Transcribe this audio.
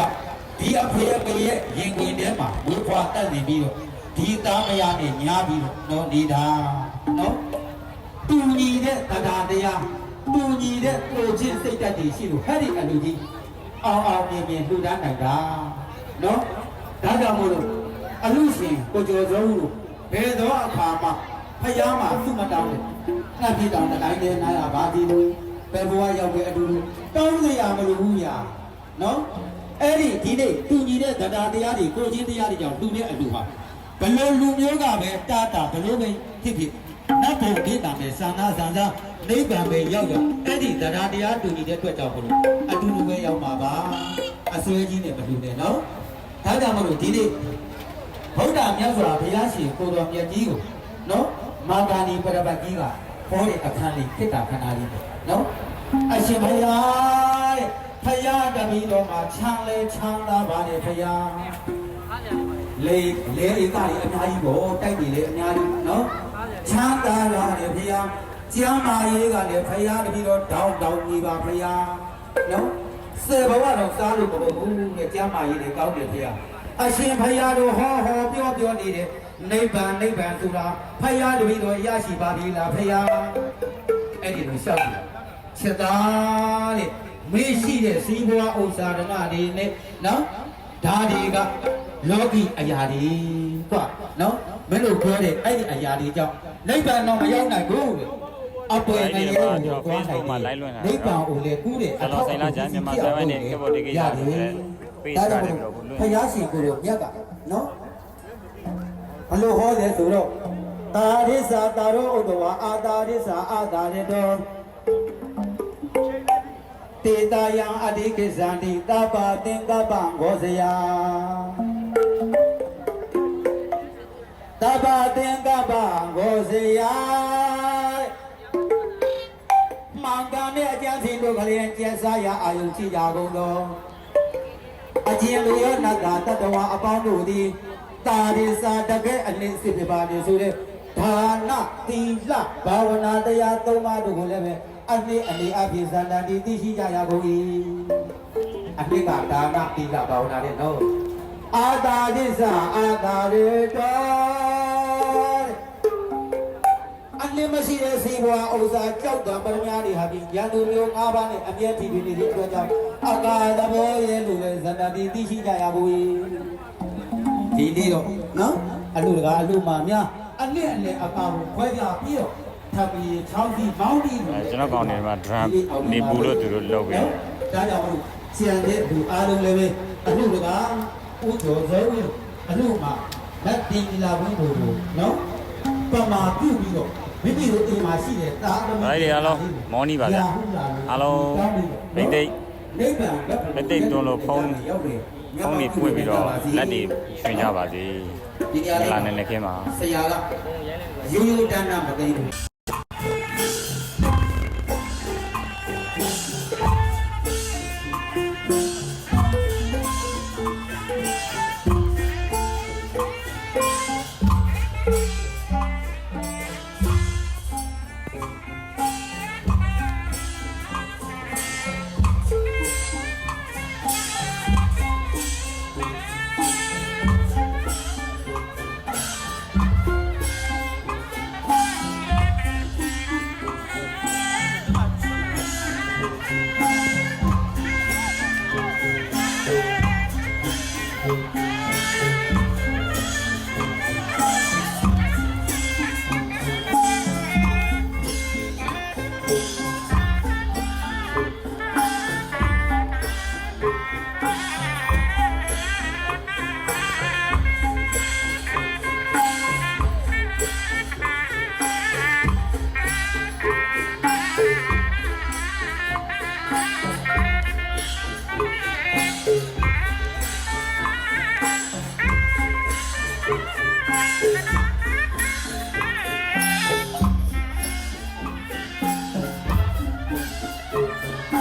ကြောင့်ဒီအဖေအမေရဲ့ရင်ခွင်ထဲမှာဝေဖွာတက်နေပြီးတော့ဒီသားမယားနဲ့ညားပြီးတော့နော်နေတာနော်တူညီတဲ့တရားတရားတူညီတဲ့ကိုချင်းစိတ်ဓာတ်တွေရှိလို့ဟဲ့ဒီအလူကြီးအောင်အောင်မြင်မြင်လှူဒါန်းနိုင်တာနော်ဒါကြောင့်မို့လို့အလူရှင်ကိုကျော်စောဦးတို့ဘယ်တော့အခါမှဖယားမှာစုမတောင်းနဲ့ငှက်ပြီးတောင်းတဲ့တိုင်းနဲ့နားရပါသည်လို့ဘယ်ဘဝရောက်ပဲအတူတူတောင်းစရာမလိုဘူးညာနော် အဲ့ဒီဒီနေ့တူညီတဲ့တရားတရားတွေကိုချင်းတရားတွေကြောင့်လူနဲ့အလူပါဘယ်လိုလူမျိုးကပဲတာတာဘယ်လိုပဲဖြစ်ဖြစ်နတ်ဘုံဒေတာပဲသာနာဇာဇာနိဗ္ဗာန်ပဲရောက်ရောက်အဲ့ဒီတရားတရားတူညီတဲ့အတွက်ကြောင့်ဘလို့အတူတူပဲရောက်မှာပါအစွဲကြီးနဲ့မတူနဲ့နော်ဒါကြောင့်မလို့ဒီနေ့ဗုဒ္ဓမြတ်စွာဘုရားရှင်ကိုတော်မြတ်ကြီးကိုနော်မာဂာနီပရပတ်ကြီးကဟောတဲ့အခန်းလေးခိတ္တခဏလေးပဲနော်အရှင်ဘုရားတဲ့ ဖယားတပည့်တော်မှာချမ်းလဲချမ်းသာပါနဲ့ဖယားလေလေဧကကြီးအများကြီးပေါ့တိုက်ပြီလေအများကြီးနော်ချမ်းသာရတယ်ဖယားကျမ်းမာရေးကလည်းဖယားတပည့်တော်တောင်းတောင်းကြီးပါဖယားနော်စေဘဝတော့စားလို့မဟုတ်ဘူးတဲ့ကျမ်းမာရေးတွေကောင်းတယ်ဖယားအရှင်ဖယားတို့ဟောဟောပြောပြောနေတယ်နိဗ္ဗာန်နိဗ္ဗာန်ဆိုတာဖယားတပည့်တော်ရရှိပါပြီလားဖယားအဲ့ဒီလိုလျှောက်တယ်ချက်သားတဲ့ မေးရှိတဲ့စီးပွားဥစ္စာဓမ္မတွေနဲ့နော်ဒါတွေကလောကီအရာတွေကွာနော်မင်းတို့ပြောတဲ့အဲ့ဒီအရာတွေကြောင့်နိဗ္ဗာန်တော့မရောက်နိုင်ဘူးတဲ့အပွင့်နေရောတော့သွားနိုင်တယ်နိဗ္ဗာန်ကိုလေကူးတယ်ရတယ်ဒါကြောင့်မို့ဖယားရှင်ကိုယ်မြတ်ကနော်ဘလို့ဟောတယ်ဆိုတော့တာရိစ္ဆာတာရောဥဒ္ဒဝါအာတာရိစ္ဆာအာတာရတော တေတယံအဓိကိဇန္တိတပ္ပသင်္ကပ္ပံဂောဇယတပ္ပသင်္ကပ္ပံဂောဇယမှန်ကန်တဲ့အကျဉ်းစီတို့ကလေးကျက်စားရအာယုကြည့်ကြကုန်သောအကျဉ်လူရောနတ်သာတတဝါအပေါင်းတို့သည်တာရိစာတကယ်အလင်းစစ်ပြပါနေဆိုတဲ့ ဒါနသီလဘာဝနာတရားသုံးပါးတို့ကိုလည်းပဲအနှစ်အနေအပြည့်ဇန္တန်ဒီသိရှိကြရကုန်၏အနှစ်ကဒါနသီလဘာဝနာတဲ့နော်အာတာရိစာအာတာရေတောအလင်းမရှိတဲ့စီဘွာဥစ္စာကြောက်တာပရမညာတွေဟာပြီးရန်သူမျိုး၅ပါးနဲ့အမျက်ထီပြီးနေတဲ့အတွက်ကြောင့်အကာသဘောရဲ့လူလည်းဇန္တန်ဒီသိရှိကြရကုန်၏ဒီနေ့တော့နော်အလူတကာအလူမာများ အလင်းအလင်းအကောင်ခွဲပြပြီးတော့ထပ်ပြီးချောင်းစီမောင်းပြီးအဲကျွန်တော်ကောင်းနေမှာ drum နေပူလို့သူတို့လုပ်ပြီးဒါကြောင့်မို့ဆီယန်တဲ့လူအားလုံးလည်းပဲအလူတကာဥကျော်စောဦးအလူမှာလက်တင်လာဝင်းကိုနော်ပမာပြုပြီးတော့မိမိတို့အိမ်မှာရှိတဲ့တာအဒါတွေအားလုံးမောနီပါဗျာအားလုံးမိတ်သိနိဗ္ဗာန်မိတ်သိတွန်းလို့ဖုန်းဖုန်းတွေပွင့်ပြီးတော့လက်တွေရွှင်ကြပါစေ ဒီနေရာမလေးလာနဲ့လည်းခင်းပါဆရာကရိုးရိုးတန်းတန်းမသိဘူး Eita.